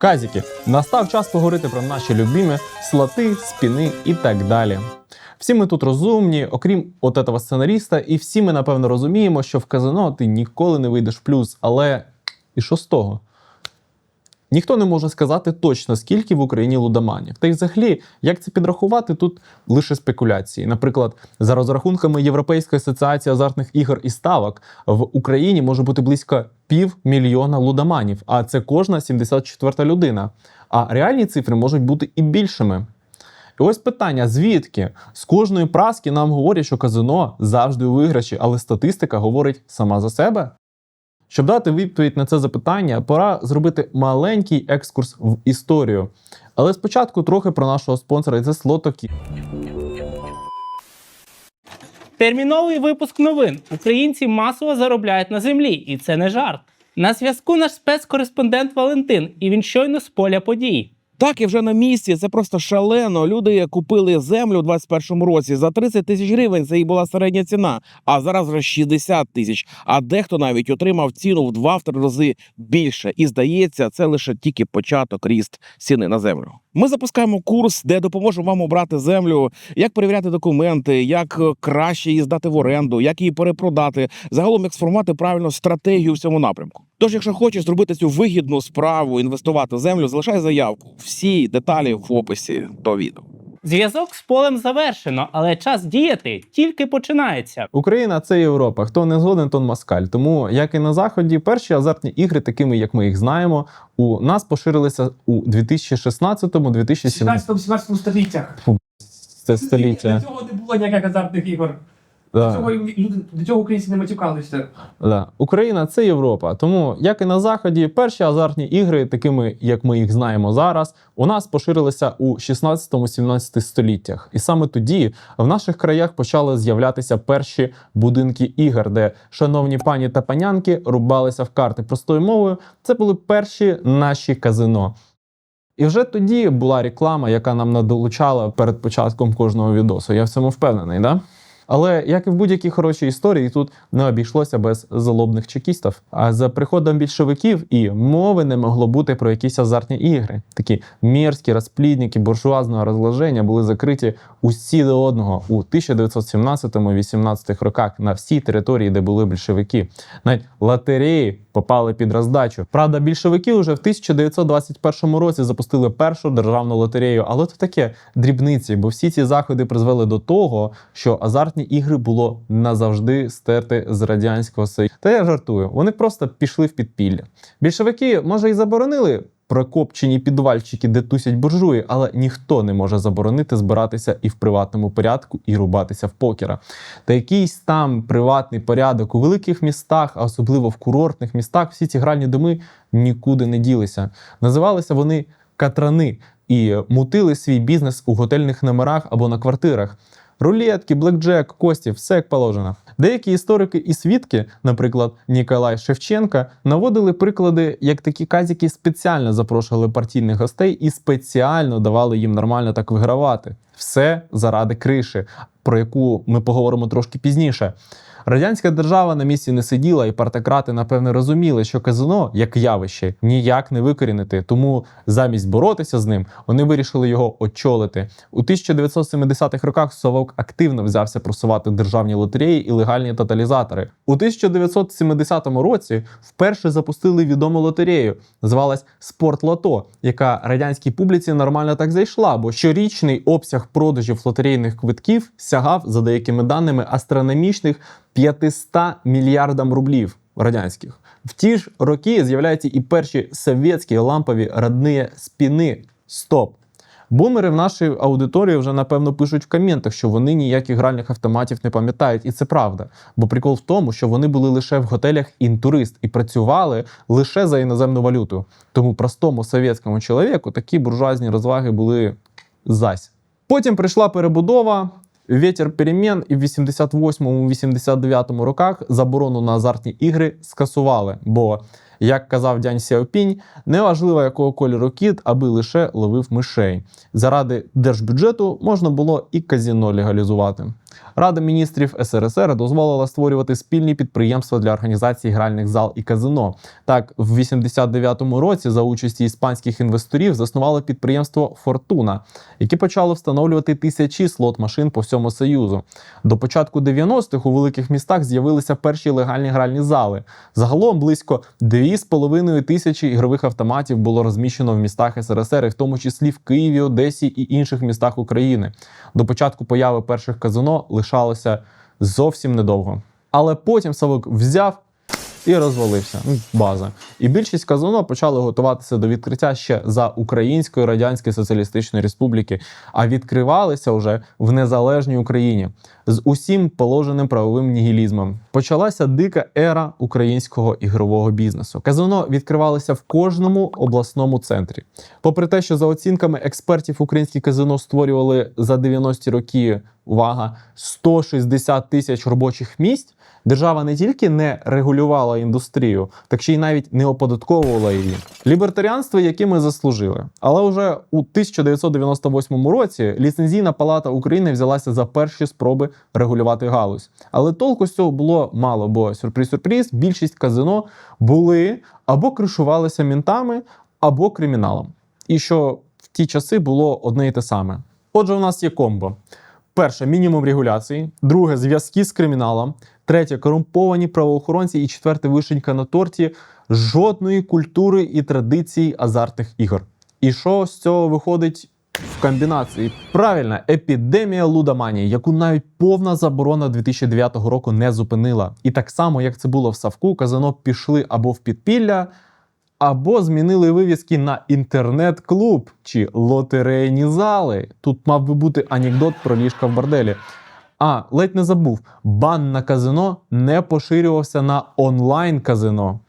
Казіки, настав час поговорити про наші любімі слоти, спіни і так далі. Всі ми тут розумні, окрім от этого сценаріста, і всі ми напевно розуміємо, що в казино ти ніколи не вийдеш в плюс. Але і що з того? Ніхто не може сказати точно, скільки в Україні лудоманів. Та й взагалі, як це підрахувати, тут лише спекуляції. Наприклад, за розрахунками Європейської асоціації азартних ігор і ставок, в Україні може бути близько півмільйона лудоманів, а це кожна 74-та людина. А реальні цифри можуть бути і більшими. І ось питання: звідки? З кожної праски нам говорять, що казино завжди у виграші, але статистика говорить сама за себе. Щоб дати відповідь на це запитання, пора зробити маленький екскурс в історію. Але спочатку трохи про нашого спонсора, і це Слотокі. Терміновий випуск новин. Українці масово заробляють на землі, і це не жарт. На зв'язку наш спецкореспондент Валентин, і він щойно з поля подій. Так, і вже на місці. Це просто шалено. Люди купили землю у 21-му році за 30 тисяч гривень. Це і була середня ціна. А зараз вже 60 тисяч. А дехто навіть отримав ціну в 2-3 рази більше. І здається, це лише тільки початок ріст ціни на землю. Ми запускаємо курс, де допоможемо вам обрати землю, як перевіряти документи, як е, краще її здати в оренду, як її перепродати, загалом як сформувати правильну стратегію в цьому напрямку. Тож, якщо хочеш зробити цю вигідну справу, інвестувати в землю, залишай заявку. Всі деталі в описі до відео. Зв'язок з полем завершено, але час діяти тільки починається. Україна це Європа. Хто не згоден, то москаль. Тому, як і на заході, перші азартні ігри, такими як ми їх знаємо, у нас поширилися у 2016-2017 16-17 століттях. це століття. До цього не було ніяких азартних ігор. До цього люди до цього українці не матюкалися. Да. Україна це Європа. Тому, як і на заході, перші азартні ігри, такими як ми їх знаємо зараз, у нас поширилися у 16-17 століттях. І саме тоді в наших краях почали з'являтися перші будинки ігор, де шановні пані та панянки рубалися в карти простою мовою. Це були перші наші казино. І вже тоді була реклама, яка нам надолучала перед початком кожного відосу. Я в цьому впевнений, да? Але як і в будь-якій хорошій історії, тут не обійшлося без залобних чекістів. А за приходом більшовиків і мови не могло бути про якісь азартні ігри. Такі мерзкі розплідники буржуазного розложення були закриті усі до одного у 1917-18 роках на всій території, де були більшовики. Навіть лотереї попали під роздачу. Правда, більшовики вже в 1921 році запустили першу державну лотерею, але це таке дрібниці, бо всі ці заходи призвели до того, що азартні ігри було назавжди стерти з радянського союзу. Та я жартую, вони просто пішли в підпілля. Більшовики, може, і заборонили. Прокопчені підвальчики, де тусять буржуї, але ніхто не може заборонити збиратися і в приватному порядку, і рубатися в покера. Та якийсь там приватний порядок у великих містах, а особливо в курортних містах, всі ці гральні доми нікуди не ділися. Називалися вони катрани і мутили свій бізнес у готельних номерах або на квартирах. Рулетки, блекджек, кості, все як положено. Деякі історики і свідки, наприклад, Ніколай Шевченка, наводили приклади, як такі казіки спеціально запрошували партійних гостей і спеціально давали їм нормально так вигравати. Все заради криші, про яку ми поговоримо трошки пізніше. Радянська держава на місці не сиділа, і партократи, напевне, розуміли, що казино як явище ніяк не викорінити. Тому замість боротися з ним вони вирішили його очолити. У 1970-х роках Совок активно взявся просувати державні лотереї і легальні тоталізатори. У 1970 році вперше запустили відому лотерею. Звалась Спортлото, яка радянській публіці нормально так зайшла, бо щорічний обсяг продажів лотерейних квитків сягав, за деякими даними, астрономічних 500 мільярдам рублів радянських. В ті ж роки з'являються і перші совєтські лампові родні спіни. Стоп! Бумери в нашій аудиторії вже напевно пишуть в коментах, що вони ніяких гральних автоматів не пам'ятають, і це правда. Бо прикол в тому, що вони були лише в готелях інтурист і працювали лише за іноземну валюту. Тому простому совєтському чоловіку такі буржуазні розваги були зась. Потім прийшла перебудова. Вітер перемін і в 88-89 роках заборону на азартні ігри скасували. Бо, як казав Дянь Сяопінь, неважливо якого кольору кіт, аби лише ловив мишей. Заради держбюджету можна було і казіно легалізувати. Рада міністрів СРСР дозволила створювати спільні підприємства для організації гральних зал і казино. Так, в 89-му році за участі іспанських інвесторів заснували підприємство Фортуна, яке почало встановлювати тисячі слот-машин по всьому Союзу. До початку 90-х у великих містах з'явилися перші легальні гральні зали. Загалом близько 2,5 тисячі ігрових автоматів було розміщено в містах СРСР, і в тому числі в Києві, Одесі і інших містах України. До початку появи перших казино лишалося зовсім недовго. Але потім Савук взяв і розвалився. Ну, База. І більшість казино почали готуватися до відкриття ще за Української Радянської Соціалістичної Республіки, а відкривалися вже в незалежній Україні з усім положеним правовим нігілізмом. Почалася дика ера українського ігрового бізнесу. Казино відкривалися в кожному обласному центрі. Попри те, що за оцінками експертів українські казино створювали за 90-ті роки увага 160 тисяч робочих місць. Держава не тільки не регулювала індустрію, так ще й навіть не оподатковувала її. Лібертаріанство, яке ми заслужили. Але вже у 1998 році ліцензійна палата України взялася за перші спроби регулювати галузь. Але толку з цього було мало, бо сюрприз-сюрприз, більшість казино були або кришувалися мінтами, або криміналом. І що в ті часи було одне і те саме. Отже, у нас є комбо. Перше мінімум регуляції, друге зв'язки з криміналом, третє корумповані правоохоронці, і четверте вишенька на торті жодної культури і традицій азартних ігор. І що з цього виходить в комбінації? Правильно, епідемія лудоманії, яку навіть повна заборона 2009 року не зупинила. І так само, як це було в Савку, казино пішли або в підпілля, або змінили вивіски на інтернет-клуб чи лотерейні зали. Тут мав би бути анекдот про ліжка в борделі. А, ледь не забув: бан на казино не поширювався на онлайн-казино.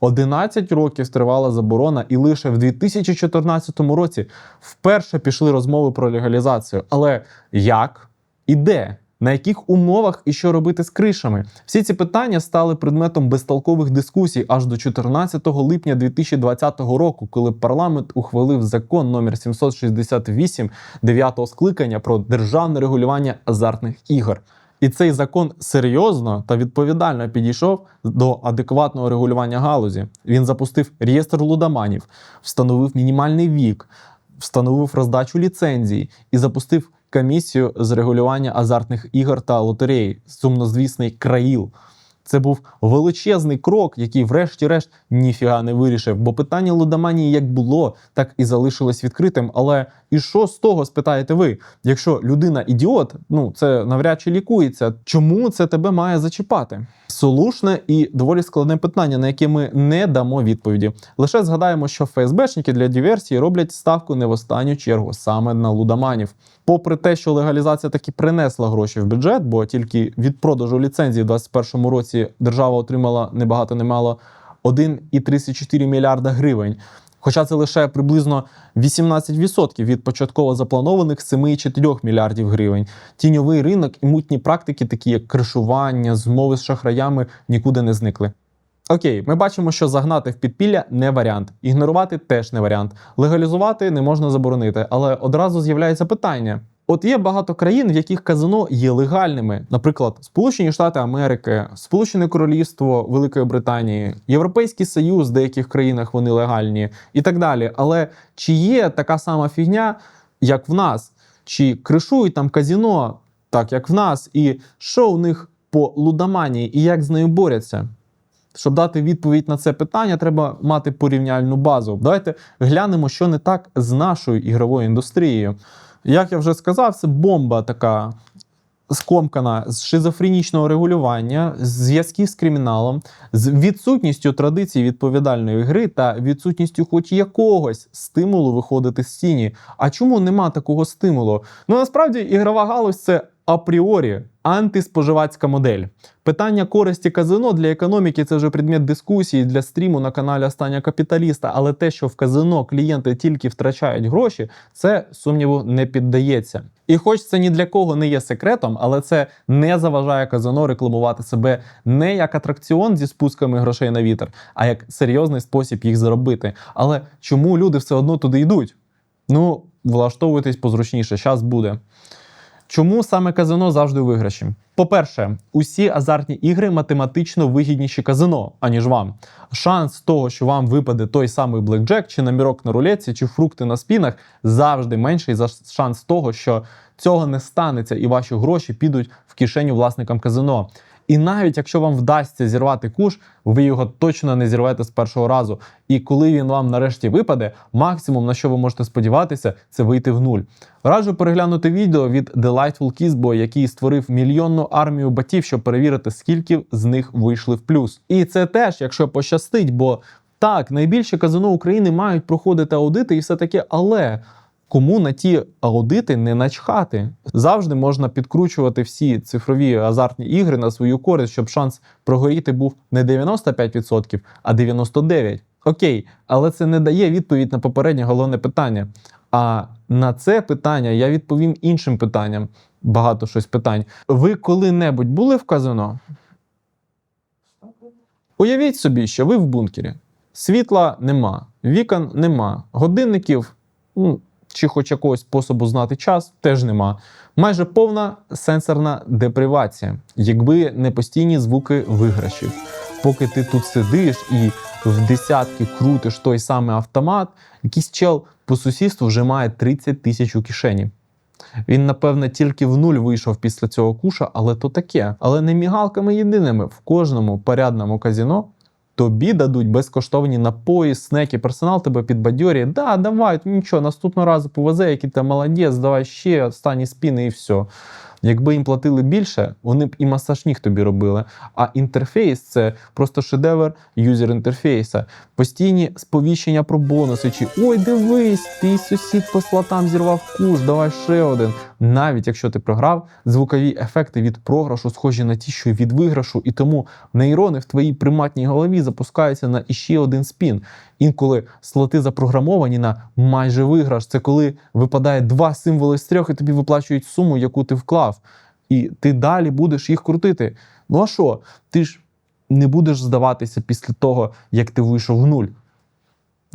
11 років тривала заборона, і лише в 2014 році вперше пішли розмови про легалізацію. Але як і де? На яких умовах і що робити з кришами? Всі ці питання стали предметом безтолкових дискусій аж до 14 липня 2020 року, коли парламент ухвалив закон номер 768 9 скликання про державне регулювання азартних ігор. І цей закон серйозно та відповідально підійшов до адекватного регулювання галузі. Він запустив реєстр лудоманів, встановив мінімальний вік, встановив роздачу ліцензій і запустив комісію з регулювання азартних ігор та лотереї, сумнозвісний країл. Це був величезний крок, який, врешті-решт, ніфіга не вирішив. Бо питання лудоманії як було, так і залишилось відкритим. Але і що з того, спитаєте ви? Якщо людина ідіот, ну це навряд чи лікується. Чому це тебе має зачіпати? Солушне і доволі складне питання, на яке ми не дамо відповіді. Лише згадаємо, що ФСБшники для диверсії роблять ставку не в останню чергу саме на лудоманів. Попри те, що легалізація таки принесла гроші в бюджет, бо тільки від продажу ліцензії в 2021 році держава отримала небагато немало 1,34 мільярда гривень. Хоча це лише приблизно 18% від початково запланованих 7,4 мільярдів гривень. Тіньовий ринок і мутні практики, такі як кришування, змови з шахраями, нікуди не зникли. Окей, ми бачимо, що загнати в підпілля не варіант, ігнорувати теж не варіант. Легалізувати не можна заборонити, але одразу з'являється питання. От є багато країн, в яких казино є легальними, наприклад, Сполучені Штати Америки, Сполучене Королівство Великої Британії, Європейський Союз, в деяких країнах вони легальні і так далі. Але чи є така сама фігня, як в нас? Чи кришують там казіно, так як в нас, і що у них по лудоманії, і як з нею борються? Щоб дати відповідь на це питання, треба мати порівняльну базу. Давайте глянемо, що не так з нашою ігровою індустрією. Як я вже сказав, це бомба така скомкана з шизофренічного регулювання, з зв'язків з криміналом, з відсутністю традицій відповідальної гри та відсутністю хоч якогось стимулу виходити з тіні. А чому нема такого стимулу? Ну насправді ігрова галузь це апріорі антиспоживацька модель. Питання користі казино для економіки це вже предмет дискусії для стріму на каналі Остання Капіталіста. Але те, що в казино клієнти тільки втрачають гроші, це сумніву не піддається. І хоч це ні для кого не є секретом, але це не заважає казино рекламувати себе не як атракціон зі спусками грошей на вітер, а як серйозний спосіб їх заробити. Але чому люди все одно туди йдуть? Ну, влаштовуйтесь позручніше, час буде. Чому саме казино завжди у виграші? По-перше, усі азартні ігри математично вигідніші казино, аніж вам. Шанс того, що вам випаде той самий блекджек, чи намірок на рулетці, чи фрукти на спінах, завжди менший за шанс того, що цього не станеться, і ваші гроші підуть в кишеню власникам казино. І навіть якщо вам вдасться зірвати куш, ви його точно не зірвете з першого разу. І коли він вам нарешті випаде, максимум на що ви можете сподіватися, це вийти в нуль. Раджу переглянути відео від Delightful Kissboy, який створив мільйонну армію батів, щоб перевірити, скільки з них вийшли в плюс. І це теж, якщо пощастить, бо так, найбільше казино України мають проходити аудити і все таке, але. Кому на ті аудити не начхати? Завжди можна підкручувати всі цифрові азартні ігри на свою користь, щоб шанс прогоріти був не 95%, а 99%. Окей, але це не дає відповідь на попереднє головне питання. А на це питання я відповім іншим питанням. Багато щось питань. Ви коли-небудь були в казино? Уявіть собі, що ви в бункері. Світла нема, вікон нема, годинників ну, чи хоч якогось способу знати час теж нема. Майже повна сенсорна депривація, якби не постійні звуки виграшів. Поки ти тут сидиш і в десятки крутиш той самий автомат, якийсь чел по сусідству вже має 30 тисяч у кишені. Він, напевне, тільки в нуль вийшов після цього куша, але то таке. Але не мігалками єдиними. В кожному порядному казіно тобі дадуть безкоштовні напої, снеки, персонал тебе підбадьорює. Да, давай, нічого, наступного разу повезе, який ти молодець, давай ще останні спіни і все. Якби їм платили більше, вони б і масаж ніг тобі робили. А інтерфейс це просто шедевр юзер інтерфейса. Постійні сповіщення про бонуси, чи ой, дивись, твій сусід по слотам зірвав куш, давай ще один. Навіть якщо ти програв, звукові ефекти від програшу схожі на ті, що від виграшу, і тому нейрони в твоїй приматній голові запускаються на іще один спін. Інколи слоти запрограмовані на майже виграш. Це коли випадає два символи з трьох, і тобі виплачують суму, яку ти вклав. І ти далі будеш їх крутити. Ну а що? Ти ж не будеш здаватися після того, як ти вийшов в нуль.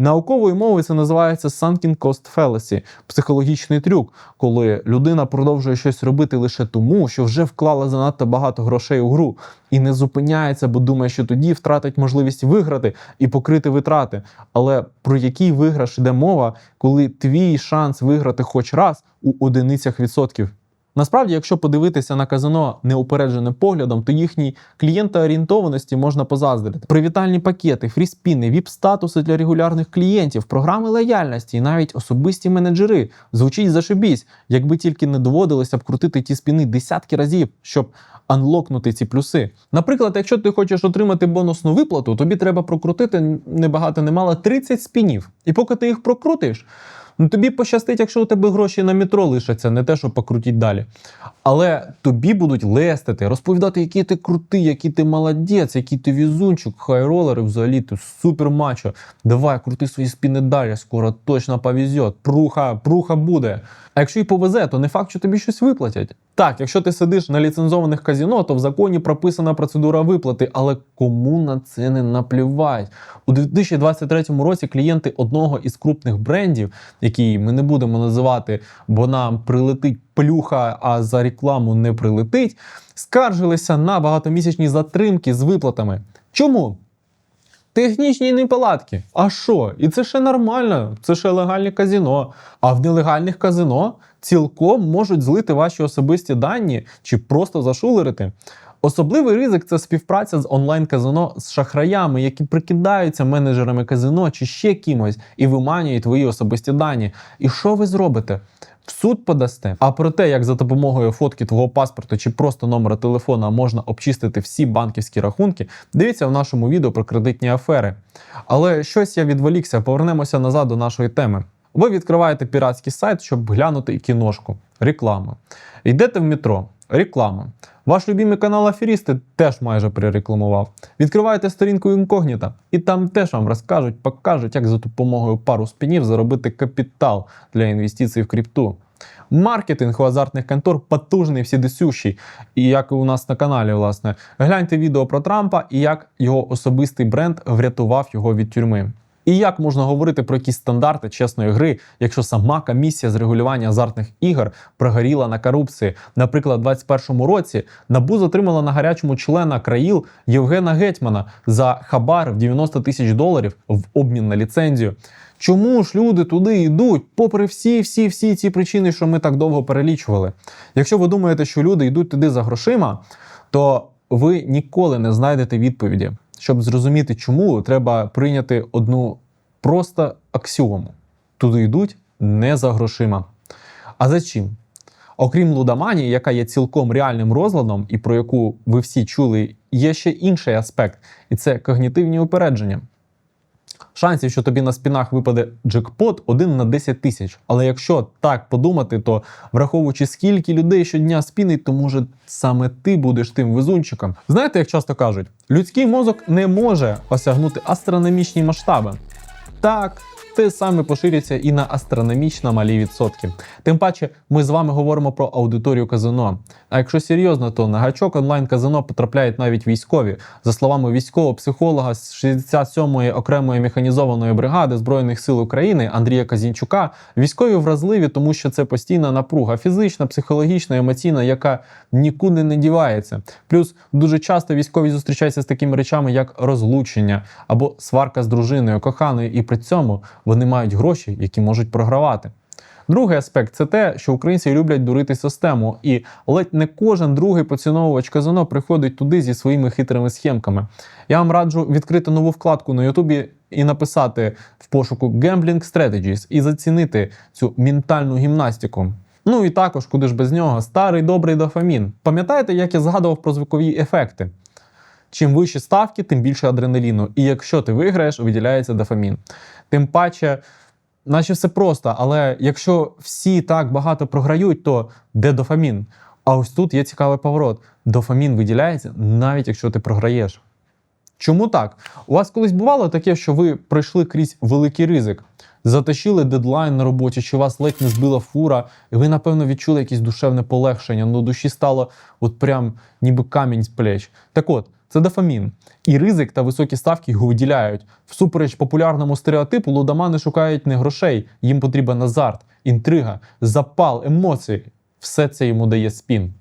Науковою мовою це називається sunken cost fallacy – психологічний трюк, коли людина продовжує щось робити лише тому, що вже вклала занадто багато грошей у гру і не зупиняється, бо думає, що тоді втратить можливість виграти і покрити витрати. Але про який виграш йде мова, коли твій шанс виграти хоч раз у одиницях відсотків? Насправді, якщо подивитися на казино неупередженим поглядом, то їхній клієнтоорієнтованості можна позаздрити. Привітальні пакети, фріспіни, віп-статуси для регулярних клієнтів, програми лояльності і навіть особисті менеджери. Звучить зашибісь, якби тільки не доводилося б крутити ті спіни десятки разів, щоб анлокнути ці плюси. Наприклад, якщо ти хочеш отримати бонусну виплату, тобі треба прокрутити небагато немало 30 спінів. І поки ти їх прокрутиш, Ну тобі пощастить, якщо у тебе гроші на метро лишаться, не те, що покрутіть далі. Але тобі будуть лестити, розповідати, який ти крутий, який ти молодець, який ти візунчик, хайролер, і взагалі ти супер мачо. Давай, крути свої спіни далі, скоро точно повезет. Пруха, пруха буде. А якщо й повезе, то не факт, що тобі щось виплатять. Так, якщо ти сидиш на ліцензованих казіно, то в законі прописана процедура виплати, але кому на це не наплівать? У 2023 році клієнти одного із крупних брендів, який ми не будемо називати, бо нам прилетить плюха, а за рекламу не прилетить, скаржилися на багатомісячні затримки з виплатами. Чому? Технічні неполадки. А що? І це ще нормально, це ще легальне казино. А в нелегальних казино цілком можуть злити ваші особисті дані чи просто зашулерити. Особливий ризик це співпраця з онлайн-казино з шахраями, які прикидаються менеджерами казино чи ще кимось і виманюють твої особисті дані. І що ви зробите? В суд подасте. А про те, як за допомогою фотки твого паспорту чи просто номера телефона можна обчистити всі банківські рахунки, дивіться в нашому відео про кредитні афери. Але щось я відволікся, повернемося назад до нашої теми. Ви відкриваєте піратський сайт, щоб глянути кіношку. Реклама. Йдете в метро. Реклама. Ваш любимий канал Аферісти теж майже прирекламував. Відкриваєте сторінку інкогніта, і там теж вам розкажуть, покажуть, як за допомогою пару спінів заробити капітал для інвестицій в крипту. Маркетинг у азартних контор потужний всідесющий, і як і у нас на каналі, власне. Гляньте відео про Трампа і як його особистий бренд врятував його від тюрми. І як можна говорити про якісь стандарти чесної гри, якщо сама комісія з регулювання азартних ігор прогоріла на корупції? Наприклад, у 2021 році НАБУ затримала на гарячому члена країл Євгена Гетьмана за хабар в 90 тисяч доларів в обмін на ліцензію. Чому ж люди туди йдуть, попри всі, всі, всі ці причини, що ми так довго перелічували? Якщо ви думаєте, що люди йдуть туди за грошима, то ви ніколи не знайдете відповіді. Щоб зрозуміти, чому треба прийняти одну просто аксіому: туди йдуть не за грошима. А за чим? Окрім лудоманії, яка є цілком реальним розладом, і про яку ви всі чули, є ще інший аспект, і це когнітивні упередження. Шансів, що тобі на спінах випаде джекпот, один на 10 тисяч. Але якщо так подумати, то враховуючи скільки людей щодня спінить, то може саме ти будеш тим везунчиком. Знаєте, як часто кажуть, людський мозок не може осягнути астрономічні масштаби. Так, те саме поширюється і на астрономічно малі відсотки. Тим паче, ми з вами говоримо про аудиторію казино. А якщо серйозно, то на гачок онлайн казино потрапляють навіть військові. За словами військового психолога з 67-ї окремої механізованої бригади Збройних сил України Андрія Казінчука, військові вразливі, тому що це постійна напруга, фізична, психологічна, емоційна, яка нікуди не дівається. Плюс дуже часто військові зустрічаються з такими речами, як розлучення або сварка з дружиною, коханою, і при цьому вони мають гроші, які можуть програвати. Другий аспект це те, що українці люблять дурити систему, і ледь не кожен другий поціновувач казино приходить туди зі своїми хитрими схемками. Я вам раджу відкрити нову вкладку на Ютубі і написати в пошуку Gambling Strategies і зацінити цю ментальну гімнастику. Ну і також, куди ж без нього, старий добрий дофамін. Пам'ятаєте, як я згадував про звукові ефекти? Чим вищі ставки, тим більше адреналіну. І якщо ти виграєш, виділяється дофамін. Тим паче, наче все просто, але якщо всі так багато програють, то де дофамін? А ось тут є цікавий поворот. Дофамін виділяється навіть якщо ти програєш. Чому так? У вас колись бувало таке, що ви пройшли крізь великий ризик, затащили дедлайн на роботі, чи вас ледь не збила фура, і ви, напевно, відчули якесь душевне полегшення, ну душі стало от прям ніби камінь з плеч. Так от, це дофамін. І ризик та високі ставки його виділяють. Всупереч популярному стереотипу, лудомани шукають не грошей, їм потрібен азарт, інтрига, запал, емоції. Все це йому дає спін.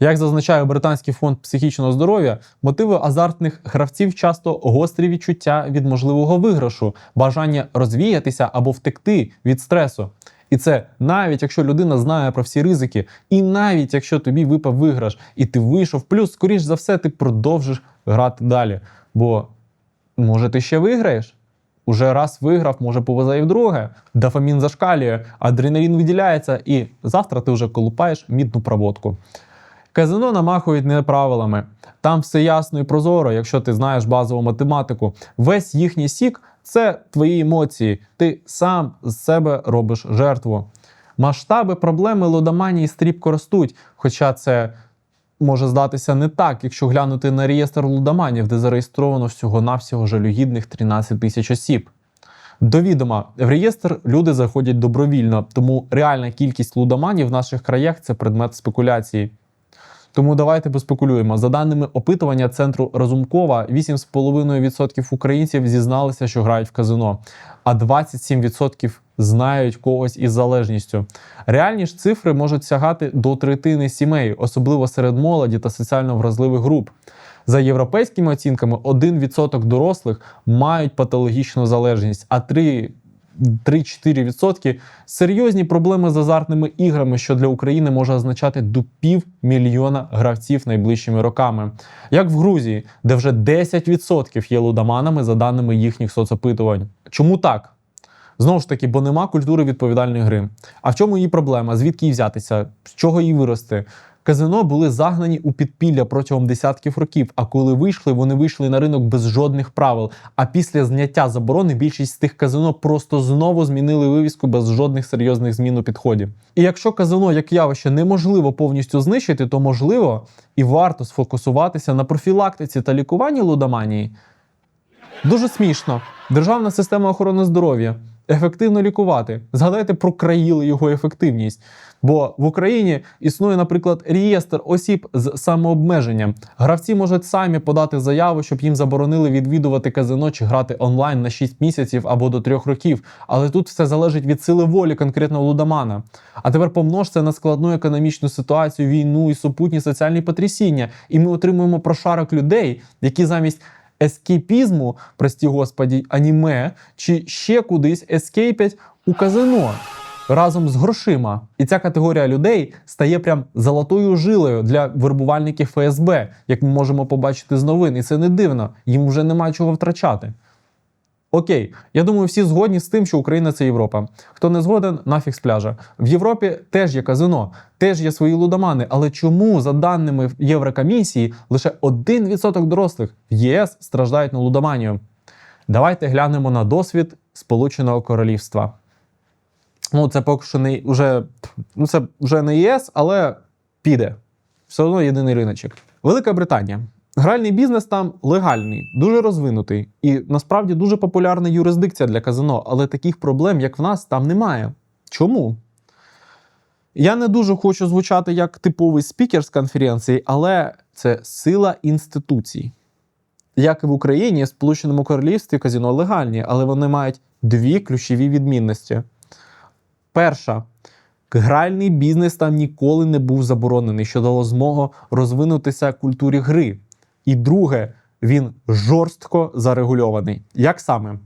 Як зазначає британський фонд психічного здоров'я, мотиви азартних гравців часто гострі відчуття від можливого виграшу, бажання розвіятися або втекти від стресу. І це навіть якщо людина знає про всі ризики, і навіть якщо тобі випав виграш, і ти вийшов, плюс, скоріш за все, ти продовжиш грати далі. Бо може ти ще виграєш? Уже раз виграв, може повезе і вдруге. Дофамін зашкалює, адреналін виділяється, і завтра ти вже колупаєш мідну проводку. Казино намахують не правилами. Там все ясно і прозоро, якщо ти знаєш базову математику. Весь їхній сік це твої емоції. Ти сам з себе робиш жертву. Масштаби проблеми лудоманії стрібко ростуть, хоча це може здатися не так, якщо глянути на реєстр лудоманів, де зареєстровано всього-навсього жалюгідних 13 тисяч осіб. До відома, в реєстр люди заходять добровільно, тому реальна кількість лудоманів в наших краях це предмет спекуляції. Тому давайте поспекулюємо. За даними опитування центру Разумкова, 8,5% українців зізналися, що грають в казино, а 27% знають когось із залежністю. Реальні ж цифри можуть сягати до третини сімей, особливо серед молоді та соціально вразливих груп. За європейськими оцінками, 1% дорослих мають патологічну залежність, а 3 3-4% серйозні проблеми з азартними іграми, що для України може означати до півмільйона гравців найближчими роками. Як в Грузії, де вже 10% є лудоманами за даними їхніх соцопитувань. Чому так? Знову ж таки, бо нема культури відповідальної гри. А в чому її проблема? Звідки її взятися? З чого її вирости? Казино були загнані у підпілля протягом десятків років. А коли вийшли, вони вийшли на ринок без жодних правил. А після зняття заборони більшість з тих казино просто знову змінили вивіску без жодних серйозних змін у підході. І якщо казино як явище неможливо повністю знищити, то можливо і варто сфокусуватися на профілактиці та лікуванні лудоманії. Дуже смішно. Державна система охорони здоров'я ефективно лікувати. Згадайте про країли його ефективність. Бо в Україні існує, наприклад, реєстр осіб з самообмеженням. Гравці можуть самі подати заяву, щоб їм заборонили відвідувати казино чи грати онлайн на 6 місяців або до 3 років. Але тут все залежить від сили волі конкретного лудомана. А тепер помнож це на складну економічну ситуацію, війну і супутні соціальні потрясіння. І ми отримуємо прошарок людей, які замість ескейпізму, прості господі, аніме чи ще кудись ескейпять у казино разом з грошима. І ця категорія людей стає прям золотою жилою для вербувальників ФСБ, як ми можемо побачити з новин. І це не дивно, їм вже нема чого втрачати. Окей, я думаю, всі згодні з тим, що Україна це Європа. Хто не згоден, нафіг з пляжа. В Європі теж є казино, теж є свої лудомани. Але чому, за даними Єврокомісії, лише 1% дорослих в ЄС страждають на лудоманію? Давайте глянемо на досвід Сполученого Королівства. Ну, це поки що не вже, ну, це вже не ЄС, але піде. Все одно єдиний риночок. Велика Британія. Гральний бізнес там легальний, дуже розвинутий і насправді дуже популярна юрисдикція для казино, але таких проблем, як в нас, там немає. Чому? Я не дуже хочу звучати як типовий спікер з конференції, але це сила інституцій. Як і в Україні, в Сполученому Королівстві казино легальні, але вони мають дві ключові відмінності. Перша. Гральний бізнес там ніколи не був заборонений, що дало змогу розвинутися культурі гри. І друге, він жорстко зарегульований. Як саме?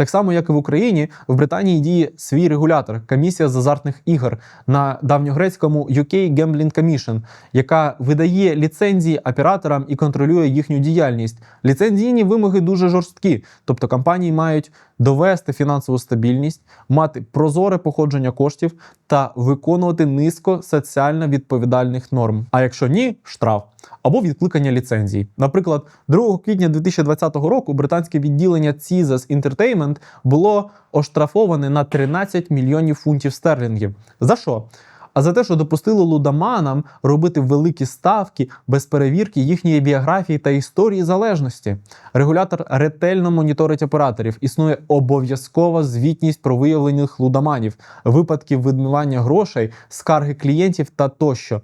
Так само, як і в Україні, в Британії діє свій регулятор комісія з азартних ігор на давньогрецькому UK Gambling Commission, яка видає ліцензії операторам і контролює їхню діяльність. Ліцензійні вимоги дуже жорсткі, тобто компанії мають довести фінансову стабільність, мати прозоре походження коштів та виконувати низко соціально відповідальних норм. А якщо ні, штраф або відкликання ліцензій. Наприклад, 2 квітня 2020 року британське відділення Caesars Entertainment було оштрафоване на 13 мільйонів фунтів стерлінгів. За що? А за те, що допустило лудоманам робити великі ставки без перевірки їхньої біографії та історії залежності. Регулятор ретельно моніторить операторів. Існує обов'язкова звітність про виявлених лудоманів, випадків відмивання грошей, скарги клієнтів та тощо.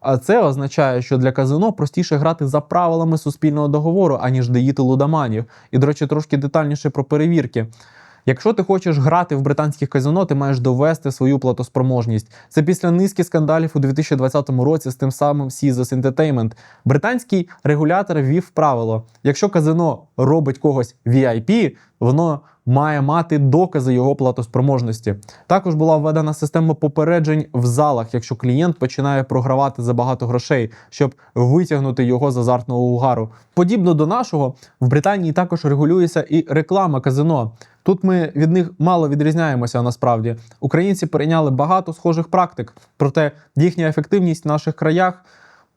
А це означає, що для казино простіше грати за правилами суспільного договору, аніж доїти лудоманів. І, до речі, трошки детальніше про перевірки. Якщо ти хочеш грати в британських казино, ти маєш довести свою платоспроможність. Це після низки скандалів у 2020 році з тим самим Caesars Entertainment. Британський регулятор ввів правило: якщо казино робить когось VIP, воно має мати докази його платоспроможності. Також була введена система попереджень в залах, якщо клієнт починає програвати за багато грошей, щоб витягнути його з азартного угару. Подібно до нашого, в Британії також регулюється і реклама казино. Тут ми від них мало відрізняємося насправді. Українці перейняли багато схожих практик, проте їхня ефективність в наших краях,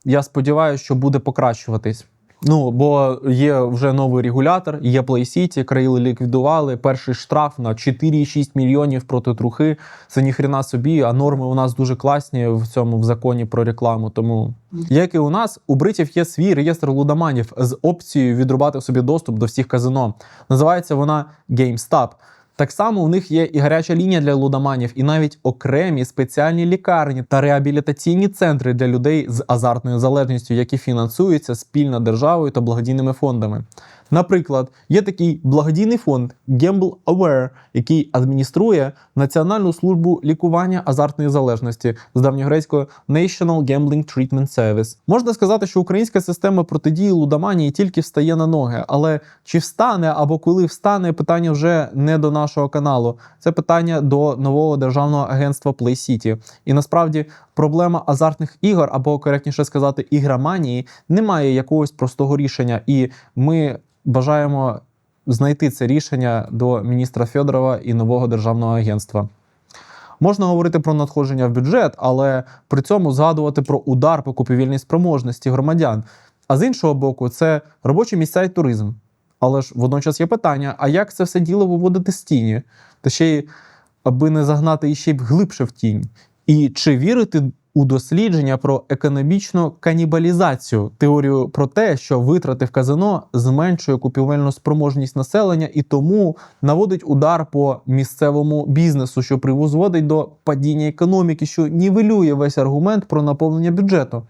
я сподіваюся, що буде покращуватись. Ну, бо є вже новий регулятор, є Play City, країли ліквідували. Перший штраф на 4,6 мільйонів проти трухи. Це ніхрена собі, а норми у нас дуже класні в цьому в законі про рекламу. Тому, як і у нас, у бритів є свій реєстр лудоманів з опцією відрубати собі доступ до всіх казино. Називається вона GameStop. Так само у них є і гаряча лінія для лудоманів, і навіть окремі спеціальні лікарні та реабілітаційні центри для людей з азартною залежністю, які фінансуються спільно державою та благодійними фондами. Наприклад, є такий благодійний фонд Gamble Aware, який адмініструє Національну службу лікування азартної залежності з давньогрецького National Gambling Treatment Service. Можна сказати, що українська система протидії лудоманії тільки встає на ноги, але чи встане або коли встане, питання вже не до нашого каналу. Це питання до нового державного агентства Play City. І насправді проблема азартних ігор, або коректніше сказати, ігроманії, не має якогось простого рішення, і ми бажаємо знайти це рішення до міністра Федорова і нового державного агентства. Можна говорити про надходження в бюджет, але при цьому згадувати про удар по купівельній спроможності громадян. А з іншого боку, це робочі місця і туризм. Але ж водночас є питання: а як це все діло виводити з тіні? Та ще й аби не загнати іще й глибше в тінь. І чи вірити у дослідження про економічну канібалізацію, теорію про те, що витрати в казино зменшує купівельну спроможність населення і тому наводить удар по місцевому бізнесу, що призводить до падіння економіки, що нівелює весь аргумент про наповнення бюджету.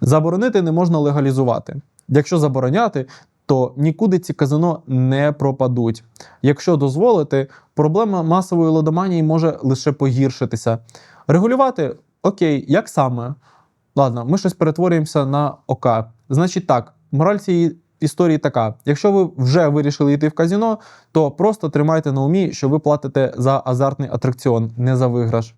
Заборонити не можна легалізувати. Якщо забороняти, то нікуди ці казино не пропадуть. Якщо дозволити, проблема масової лудоманії може лише погіршитися. Регулювати окей, як саме? Ладно, ми щось перетворюємося на ОК. Значить так, мораль цієї історії така: якщо ви вже вирішили йти в казіно, то просто тримайте на умі, що ви платите за азартний атракціон, не за виграш.